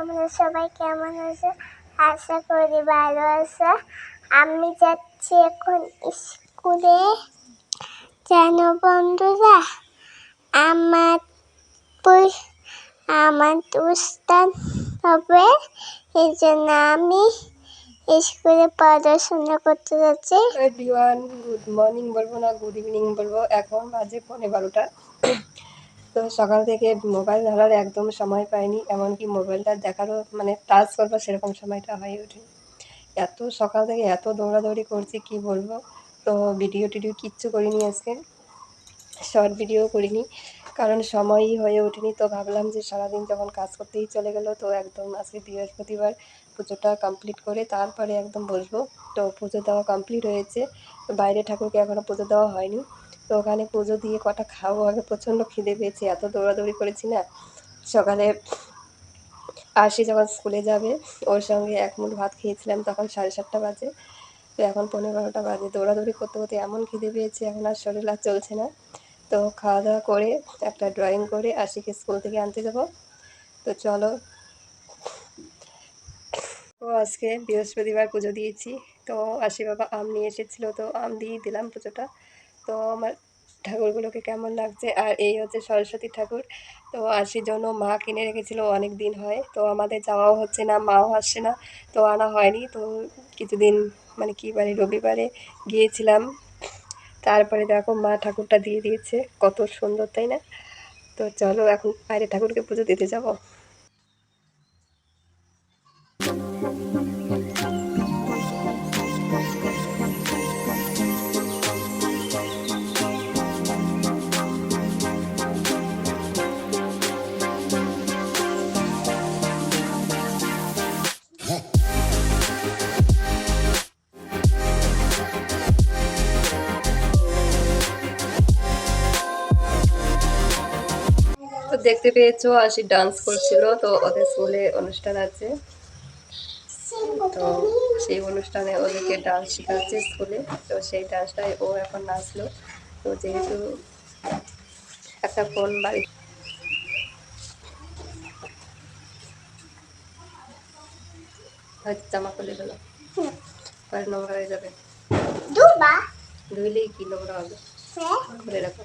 সবাই কেমন আছো? আশা করি ভালো আছো। আমি যাচ্ছি এখন স্কুলে। জানো বন্ধুরা, আমার আমার উস্তাদ হবে। এই জন্য আমি স্কুলে পড়াশোনা করতে যাচ্ছি। এভরিওয়ান গুড মর্নিং বলব না গুড ইভিনিং বলব। এখন বাজে পৌনে বারোটা। তো সকাল থেকে মোবাইল ধরার একদম সময় পাইনি, এমনকি মোবাইলটা দেখারও মানে টাচ করব সেরকম সময়টা হয়ে ওঠে এত সকাল থেকে এত দৌড়াদৌড়ি করছি, কি বলব? তো ভিডিও টিডিও কিচ্ছু করিনি আজকে। শর্ট ভিডিও করিনি, কারণ সময়ই হয়ে ওঠেনি। তো ভাবলাম যে সারাদিন যখন কাজ করতেই চলে গেল, তো একদম আজকে বৃহস্পতিবার পুজোটা কমপ্লিট করে তারপরে একদম বসবো। তো পুজো দেওয়া কমপ্লিট হয়েছে। তো বাইরে ঠাকুরকে এখনও পুজো দেওয়া হয়নি। তো ওখানে পুজো দিয়ে কটা খাব? আগে প্রচণ্ড খিদে পেয়েছে, এত দৌড়াদৌড়ি করেছি না। সকালে আসি যখন স্কুলে যাবে, ওর সঙ্গে এক মুঠ ভাত খেয়েছিলাম তখন সাড়ে সাতটা বাজে। তো এখন পনেরো বারোটা বাজে। দৌড়াদৌড়ি করতে করতে এমন খিদে পেয়েছে, এখন আর শরীর আর চলছে না। তো খাওয়া দাওয়া করে একটা ড্রয়িং করে আশিকে স্কুল থেকে আনতে যাব। তো চলো। তো আজকে বৃহস্পতিবার পুজো দিয়েছি। তো আশি বাবা আম নিয়ে এসেছিল, তো আম দিয়ে দিলাম পুজোটা। তো আমার ঠাকুরগুলোকে কেমন লাগছে? আর এই হচ্ছে সরস্বতী ঠাকুর। তো আশির জন্য মা কিনে রেখেছিল, অনেক দিন হয়। তো আমাদের যাওয়াও হচ্ছে না, মাও আসছে না, তো আনা হয়নি। তো কিছুদিন মানে কী বারে, রবিবারে গিয়েছিলাম। তারপরে দেখো মা ঠাকুরটা দিয়ে দিয়েছে, কত সুন্দর, তাই না? তো চলো এখন বাইরে ঠাকুরকে পুজো দিতে যাব। দেখতে পেয়েছ আশি ডান্স করছিল তো ওদের স্কুলে অনুষ্ঠান আছে। তো সেই অনুষ্ঠানে ওদেরকে ডান্স শেখাচ্ছে স্কুলে তো সেই ডান্সটাই ও এখন নাচলো। তো যেহেতু একটা ফোন বাড়ি হয়তো জামা খুলে গেল পরে নোংরা হয়ে যাবে। ধুইলেই কি নোংরা হবে? হ্যাঁ। খুলে রাখো।